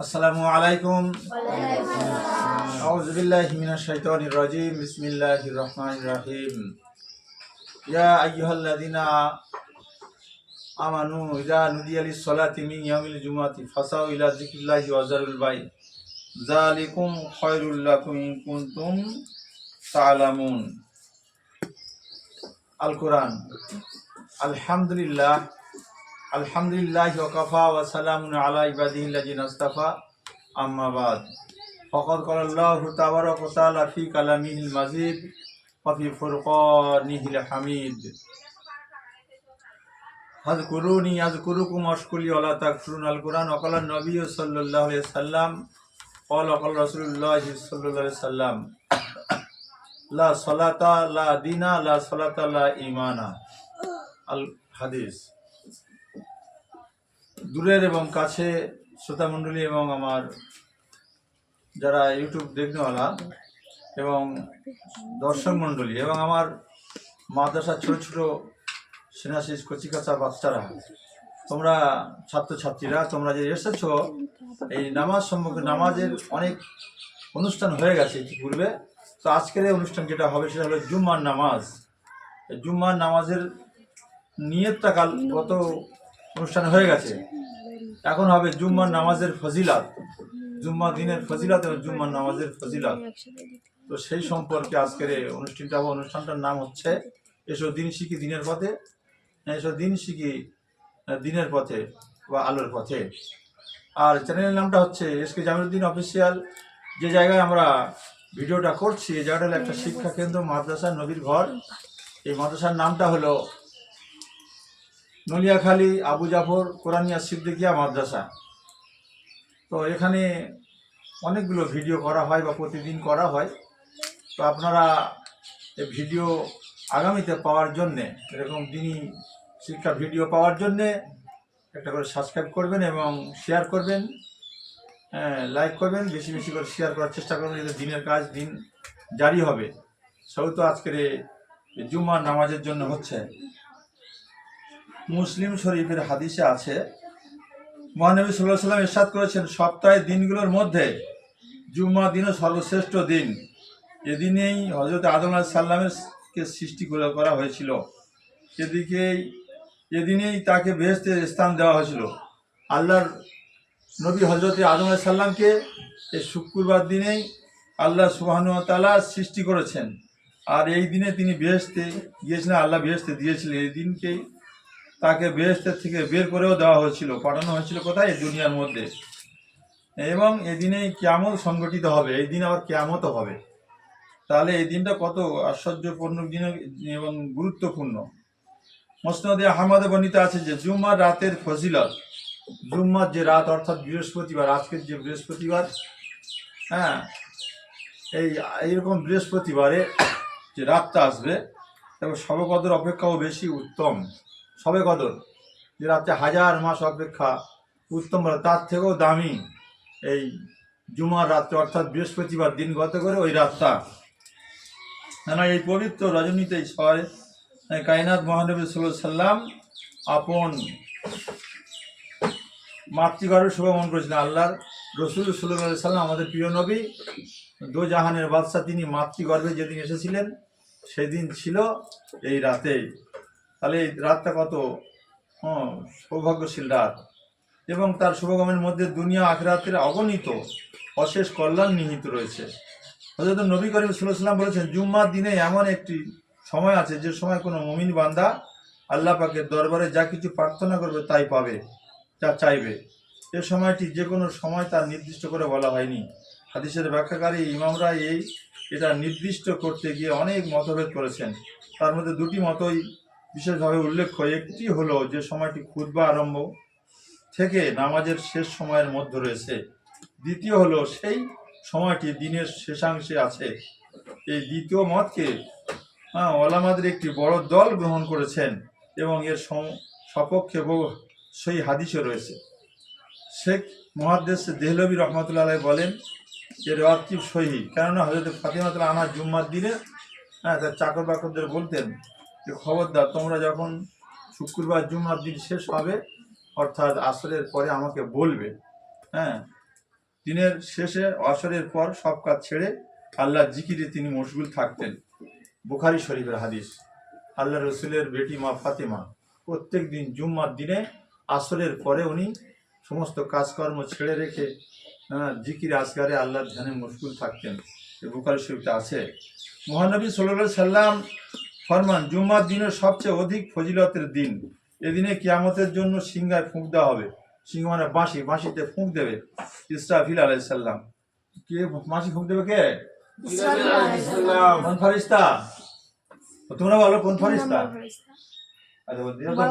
আসসালামু আলাইকুম। আউযু বিল্লাহি মিনাশ শাইতানির রাজিম। বিসমিল্লাহির রহমানির রহিম। ইয়া আইয়ুহাল্লাযিনা আমানু ইযা নুদিয়া লিস-সালাতি মিন ইয়াউমিল জুমআতি ফাসাউ ইলা যিকরিল্লাহি ওয়া যারুল বাই যালিকুম খায়রুল লাকুম ইন কুনতুম তা'লামুন আল কোরআন আলহামদুলিল্লাহ আলহামদুলিল্লাহ ওকাফা ওয়া সালামুন আলা ইবাদিহিল্লাযিনা ইসতাফা আম্মা বাদ ফাকাদ ক্বালা আল্লাহু তাবারাকা ওয়া তাআলা ফি কালামিহিল মাজিদ ওয়া ফি ফুরকানিহিল হামিদ হাযকুরুনি আযকুরুকুম ওয়াশকুরলি ওয়া লা তাকফুরুন আল কোরআন ওয়া ক্বালা নবী সাল্লাল্লাহু আলাইহি সাল্লাম قال قال رسول الله صلى الله عليه وسلم লা সালাতা লা দিনা লা সালাতা লা ইমানা আল হাদিস দূরের এবং কাছে শ্রোতা মণ্ডলী এবং আমার যারা ইউটিউব দেখনেওয়ালা এবং দর্শক মণ্ডলী এবং আমার মাদ্রাসার ছোট ছোট সেনাশিস, কচিকাচা, বাচ্চারা, তোমরা ছাত্রছাত্রীরা, তোমরা যে এসেছ, এই নামাজ সম্পর্কে নামাজের অনেক অনুষ্ঠান হয়ে গেছে পূর্বে তো আজকের এই অনুষ্ঠান যেটা হবে, সেটা হলো জুম্মার নামাজ। জুম্মার নামাজের নিয়তটা কাল গত অনুষ্ঠান হয়ে গেছে। এখন হবে জুম্মার নামাজের ফজিলাত। জুম্মা দিনের ফজিলাত এবং জুম্মার নামাজের ফজিলাত। তো সেই সম্পর্কে আজকের এই অনুষ্ঠানটা হবে অনুষ্ঠানটার নাম হচ্ছে, এসো দিন শিখি দিনের পথে, এসো দিন শিখি দিনের পথে বা আলোর পথে। আর চ্যানেলের নামটা হচ্ছে এস কে জামিরুদ্দিন অফিসিয়াল। যে জায়গায় আমরা ভিডিওটা করছি, এই জায়গাটা হলো একটা শিক্ষা কেন্দ্র, মাদ্রাসা নবীর ঘর। এই মাদ্রাসার নামটা হলো নলিয়াখালী, আবু জাফর কোরআনিয়া সিদ্দিকিয়া মাদ্রাসা। তো এখানে অনেকগুলো ভিডিও করা হয় বা প্রতিদিন করা হয়। তো আপনারা এই ভিডিও আগামীতে পাওয়ার জন্যে, এরকম দিনই শিক্ষা ভিডিও পাওয়ার জন্যে একটা করে সাবস্ক্রাইব করবেন এবং শেয়ার করবেন। লাইক করবেন, বেশি বেশি করে শেয়ার করার চেষ্টা করবেন, যাতে দিনের কাজ দিন জারি হবে। সেহেতু আজকের এই জুম্মার নামাজের জন্য হচ্ছে। মুসলিম শরীফের হাদিসে আছে, মহানবী সাল্লাহ সাল্লাম ইরশাদ করেছেন সপ্তাহের দিনগুলোর মধ্যে জুম্মা দিনও সর্বশ্রেষ্ঠ দিন। এদিনেই হজরত আদম আলাহ সাল্লামের কে সৃষ্টি করে করা হয়েছিল। এদিকেই এদিনেই তাকে বেহেস্তের স্থান দেওয়া হয়েছিল। আল্লাহর নবী হজরত আদম সাল্লামকে এই শুক্রবার দিনেই আল্লাহ সুবাহানু তালা সৃষ্টি করেছেন। আর এই দিনে তিনি বেহেস্তে গিয়েছিলেন, আল্লাহ বেহেস্তে দিয়েছিলেন। এই দিনকেই তাকে বেহেস্তের থেকে বের করেও দেওয়া হয়েছিল, পাঠানো হয়েছিল কোথায়? দুনিয়ার মধ্যে। এবং এই দিনেই কেমন সংগঠিত হবে, এই দিন আবার কেয়ামতও হবে। তাহলে এই দিনটা কত আশ্চর্যপূর্ণ দিন এবং গুরুত্বপূর্ণ। মসনদে আহমদে বর্ণিত আছে যে, জুম্মার রাতের ফজিলত, জুম্মার যে রাত, অর্থাৎ বৃহস্পতিবার, আজকের যে বৃহস্পতিবার হ্যাঁ এই, এইরকম বৃহস্পতিবারে যে রাতটা আসবে এবং সবে কদর অপেক্ষাও বেশি উত্তম। সবে কদর যে রাতে হাজার মাস অপেক্ষা উত্তম তার থেকেও দামি এই জুমার রাত্রে, অর্থাৎ বৃহস্পতিবার দিন গত করে ওই রাতটা। কেন এই পবিত্র রজনীতে ছয় কায়নাত মহানবী সাল্লাহ সাল্লাম আপন মাতৃগর্ভে শুভমন করেছিলেন। আল্লাহর রসুল সাল্লাহ সাল্লাম, আমাদের প্রিয় নবী দো জাহানের বাদশাহ, তিনি মাতৃগর্ভে যেদিন এসেছিলেন, সেদিন ছিল এই রাতেই। তাহলে এই রাতটা কত? হ্যাঁ, সৌভাগ্যশীল রাত। এবং তার শুভগমের মধ্যে দুনিয়া আখরাতের অগণিত অশেষ কল্যাণ নিহিত রয়েছে। হজরত নবী করিম সাল্লাম বলেছেন জুম্মার দিনে এমন একটি সময় আছে যে সময় কোনো মমিন বান্দা আল্লাহ পাকের দরবারে যা কিছু প্রার্থনা করবে তাই পাবে যা চাইবে। এ সময়টি যে কোনো সময় তার নির্দিষ্ট করে বলা হয়নি। হাদিসের ব্যাখ্যাকারী ইমামরা এই এটা নির্দিষ্ট করতে গিয়ে অনেক মতভেদ করেছেন। তার মধ্যে দুটি মতই বিশেষভাবে উল্লেখ্য, একটি হলো যে সময়টি খুদ্া আরম্ভ থেকে নামাজের শেষ সময়ের মধ্যে রয়েছে। দ্বিতীয় হলো সেই সময়টি দিনের শেষাংশে আছে। এই দ্বিতীয় মতকে হ্যাঁ ওলামাদের একটি বড় দল গ্রহণ করেছেন এবং এর সপক্ষে বহু সেই হাদিসও রয়েছে। শেখ মহাদ্দেশ দেহলবী রহমতুল্লাহ বলেন, এর অর্থ সহি। কেননা হজরত ফাতিমাতুল্লাহ আনা জুম্মার দিনে হ্যাঁ তার চাকর বাকরদের বলতেন যে খবরদার তোমরা যখন শুক্রবার জুম্মার দিন শেষ হবে অর্থাৎ আসরের পরে আমাকে বলবে হ্যাঁ? দিনের শেষে আসরের পর সব কাজ ছেড়ে আল্লাহ জিকিরে তিনি মশগুল থাকতেন। বুখারি শরীফের হাদিস আল্লাহ রসুলের বেটি মা ফাতেমা প্রত্যেক দিন জুম্মার দিনে আসরের পরে উনি সমস্ত কাজকর্ম ছেড়ে রেখে আহ, জিকির আসগারে আল্লাহর ধ্যানে মশগুল থাকতেন। বুখারি শরীফটা আছে। মহানবী সাল্লাম ফরমান জুম্মার দিনের সবচেয়ে অধিক ফজিলতের দিন। এদিনে কিয়ামতের জন্য সিংহায় ফুঁক দেওয়া হবে। সিংহ মানে বাঁশি বাঁশিতে ফুঁক দেবে। ইসরাফিল আলাইসাল্লাম কে বাঁশি ফুঁক দেবে কে? কোন ফারিস্তা ও তোমরা বলো কোন ফারিস্তা আচ্ছা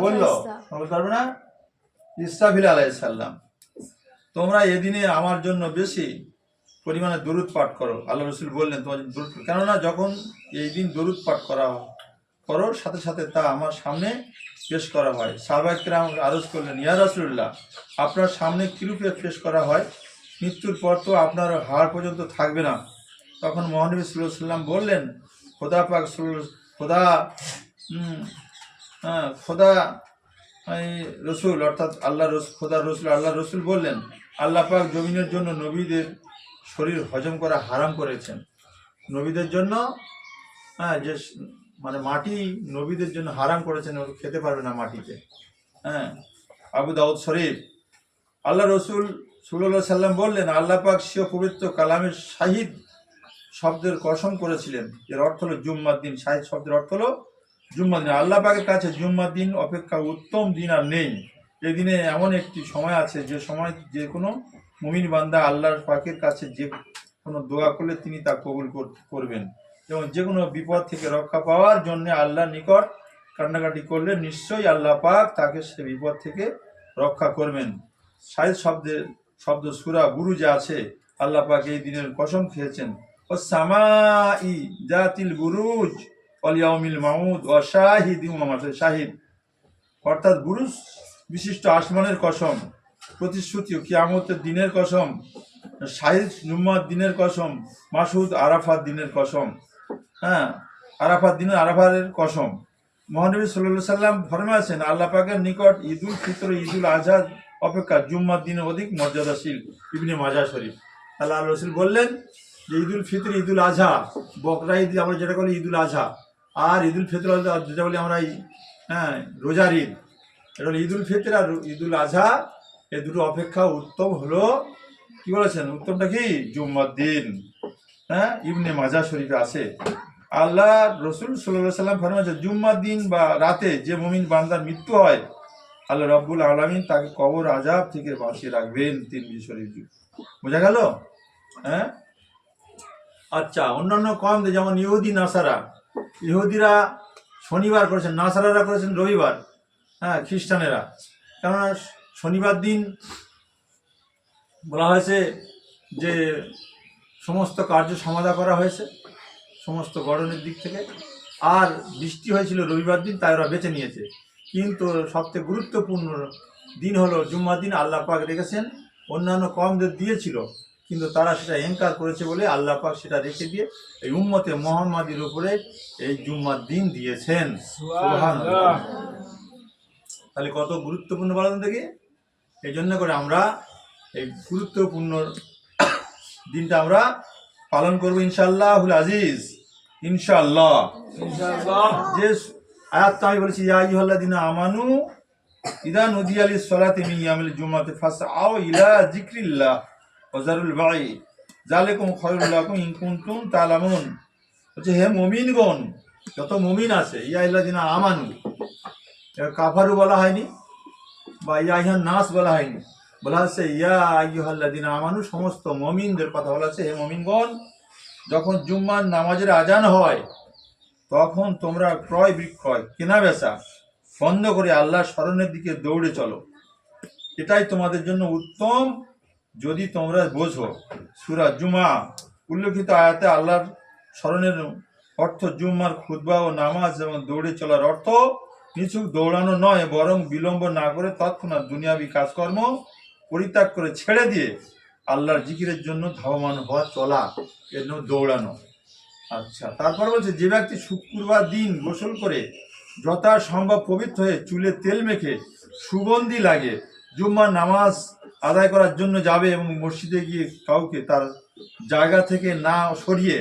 বলল বলতে পারবে না? ইসরাফিল আলাইসাল্লাম তোমরা এদিনে আমার জন্য বেশি পরিমাণে দরুদ পাঠ করো। আল্লাহ রসুল বললেন তোমার দরুদ কেননা যখন এই দিন দরুদ পাঠ করা হয় করো সাথে সাথে তা আমার সামনে পেশ করা হয়। সাহবাইকরাম আরজ করলেন, ইয়া রসুল্লাহ আপনার সামনে কিরূপে পেশ করা হয়? মৃত্যুর পর তো আপনার হাড় পর্যন্ত থাকবে না। তখন মহানবী সাল্লাহ সাল্লাম বললেন, খোদা পাক খোদা হ্যাঁ খোদা রসুল, অর্থাৎ আল্লাহ রস খোদা রসুল আল্লাহ রসুল বললেন, আল্লাহ পাক জমিনের জন্য নবীদের শরীর হজম করা হারাম করেছেন। নবীদের জন্য হ্যাঁ যে মানে মাটি নবীদের জন্য হারাম করেছেন খেতে পারবে না মাটিতে। হ্যাঁ? আবু দাউদ শরীফ, আল্লাহ রসুল সুল্লাহ সাল্লাম বললেন, আল্লাহ পাক সিও পবিত্র কালামের শাহিদ শব্দের কসম করেছিলেন। এর অর্থ হলো জুম্মার দিন। শাহিদ শব্দের অর্থ হলো জুম্মার দিন। আল্লাহ পাকের কাছে জুম্মার দিন অপেক্ষা উত্তম দিন আর নেই। এই দিনে এমন একটি সময় আছে, যে সময় যে কোনো মুমিন বান্দা আল্লাহর পাকের কাছে যে কোনো দোয়া করলে তিনি তা কবুল কর- করবেন। এবং যে কোনো বিপদ থেকে রক্ষা পাওয়ার জন্য আল্লাহর নিকট কান্নাকাটি করলে নিশ্চয়ই আল্লাহ পাক তাকে সে বিপদ থেকে রক্ষা করবেন। সাহিদ শব্দের, শব্দ সুরা বুরুজে আছে, আল্লাহ পাক এই দিনের কসম খেয়েছেন। ও সামাই জাতিল বুরুজ অলিয়াউমিল মাউদ ও শাহিদ শাহিদ। অর্থাৎ বুরুজ বিশিষ্ট আসমানের কসম, প্রতিশ্রুতি কিয়ামতের দিনের কসম, শাহিদ জুম্মার দিনের কসম মাসুদ আরাফাত দিনের কসম। হ্যাঁ আরাফাত দিনের আরাফারের কসম। মহানবী সাল্লাহ সাল্লাম ফরমে আছেন, আল্লাহ পাকের নিকট ঈদুল ফিতর, ঈদুল আজহার অপেক্ষা জুম্মার দিনে অধিক মর্যাদাশীল। ইবনে মাজা শরীফ। আল্লাহ রসুল বললেন, যে ঈদুল ফিতর, ঈদুল আজহা, বকরা ঈদ আমরা যেটা বলি ঈদুল আজহা, আর ঈদুল ফিতর যেটা বলি আমরা হ্যাঁ রোজার ঈদ। এটা হলো ঈদুল ফিতর আর ঈদুল আজহা, এ দুটো অপেক্ষা উত্তম হলো, কি বলেছেন? উত্তমটা কি? জুম্মার দিন। হ্যাঁ? ইবনে মাজা শরীফে আছে। আল্লাহ রসুল সাল্লাহ সাল্লাম ফরমাছে জুম্মার দিন বা রাতে যে মমিন বান্দার মৃত্যু হয়, আল্লাহ রব্বুল আলমিন তাকে কবর আজাব থেকে বাঁচিয়ে রাখবেন তিন শরীফ বোঝা গেল? হ্যাঁ? আচ্ছা অন্যান্য কম যেমন ইহুদি, নাসারা। ইহুদিরা শনিবার করেছেন, নাসারারা করেছেন রবিবার। হ্যাঁ খ্রিস্টানেরা। কেননা শনিবার দিন বলা হয়েছে যে সমস্ত কার্য সমাধা করা হয়েছে, সমস্ত গড়নের দিক থেকে। আর বৃষ্টি হয়েছিল রবিবার দিন, তাই ওরা বেছে নিয়েছে। কিন্তু সবচেয়ে গুরুত্বপূর্ণ দিন হলো জুম্মার দিন, আল্লাহ পাক রেখেছেন। অন্যান্য কমদের দিয়েছিল, কিন্তু তারা সেটা এনকার করেছে বলে আল্লাহ পাক সেটা রেখে দিয়ে এই উম্মতে মোহাম্মদের উপরে এই জুম্মার দিন দিয়েছেন। তাহলে কত গুরুত্বপূর্ণ বলেন দেখি? এই জন্য করে আমরা এই গুরুত্বপূর্ণ দিনটা আমরা পালন করব ইনশাল্লাহুল আজিজ। ইনশাল্লাহ যে আয়াতটা আমি বলেছি ইয়া আইয়ুহাল্লাযিনা আমানু ইদা নুদিয়া লিস সালাতি মিন জুমাতে জুমাতি ফাসআউ ইলা যিকরিল্লাহ ওয়া যারুল বাই। যালিকুম খায়রুল লাকুম ইন কুনতুম তা'লামুন। হচ্ছে হে মমিনগণ যত মমিন আছে ইয়া আইয়ুহাল্লাযিনা আমানু কাফারু বলা হয়নি বা ইয়া ইহান নাস বলা হয়নি। বলা হচ্ছে, ইয়া আইয়ুহাল্লাযিনা আমানু, সমস্ত মমিনদের কথা বলা হচ্ছে, হে মুমিনগণ, যখন জুম্মার নামাজের আজান হয়, তখন তোমরা ক্রয় বিক্রয় কেনা বেচা বন্ধ করে আল্লাহর স্মরণের দিকে দৌড়ে চলো। এটাই তোমাদের জন্য উত্তম যদি তোমরা বোঝো। সুরা জুমা, উল্লেখিত আয়াতে আল্লাহর স্মরণের অর্থ জুম্মার খুতবা ও নামাজ এবং দৌড়ে চলার অর্থ কিছু দৌড়ানো নয়, বরং বিলম্ব না করে তৎক্ষণাৎ দুনিয়াবি কাজকর্ম পরিত্যাগ করে ছেড়ে দিয়ে আল্লাহর জিকিরের জন্য ধাবমান হওয়া চলা, এর জন্য দৌড়ানো। আচ্ছা তারপর বলছে, যে ব্যক্তি শুক্রবার দিন গোসল করে যথা সম্ভব পবিত্র হয়ে চুলে তেল মেখে সুগন্ধি লাগে জুম্মা নামাজ আদায় করার জন্য যাবে এবং মসজিদে গিয়ে কাউকে তার জায়গা থেকে না সরিয়ে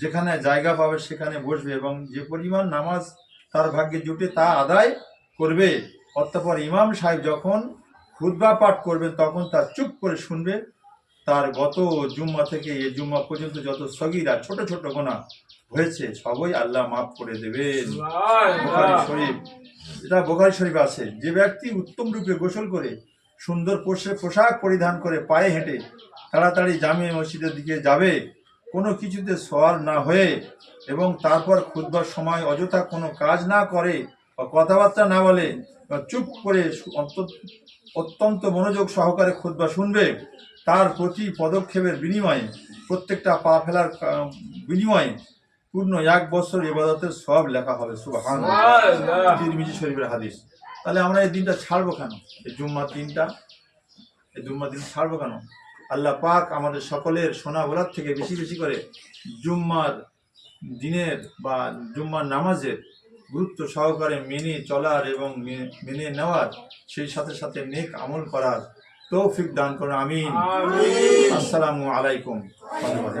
যেখানে জায়গা পাবে সেখানে বসবে এবং যে পরিমাণ নামাজ তার ভাগ্যে জুটে তা আদায় করবে। অতঃপর ইমাম সাহেব যখন খুদ্া পাঠ করবেন তখন তার চুপ করে শুনবে। তার গত জুম্মা থেকে এ জুম্মা পর্যন্ত যত সগিরা ছোট ছোট গোনা হয়েছে সবই আল্লাহ মাফ করে দেবেন। বোখারি শরীফ। এটা বোখারি শরীফ আছে যে ব্যক্তি উত্তম রূপে গোসল করে সুন্দর পোশে- পোশাক পরিধান করে পায়ে হেঁটে তাড়াতাড়ি জামে মসজিদের দিকে যাবে কোনো কিছুতে সওয়াল না হয়ে এবং তারপর খুদবার সময় অযথা কোনো কাজ না করে কথাবার্তা না বলে চুপ করে অত্যন্ত মনোযোগ সহকারে খুদবা শুনবে তার প্রতি পদক্ষেপের বিনিময়ে প্রত্যেকটা পা ফেলার বিনিময়ে পূর্ণ এক বছর এবাদতের সব লেখা হবে সুবাহান তিরমিজি শরীফের হাদিস। তাহলে আমরা এই দিনটা ছাড়বো কেন? এই জুম্মার দিনটা এই জুম্মার দিন ছাড়বো কেন? আল্লাহ পাক আমাদের সকলের সোনা বলার থেকে বেশি বেশি করে জুম্মার দিনের বা জুম্মার নামাজের গুরুত্ব সহকারে মেনে চলার এবং মেনে নেওয়ার সেই সাথে সাথে নেক আমল করার তৌফিক দান করুন। আমিন। আসসালামু আলাইকুম। ধন্যবাদ।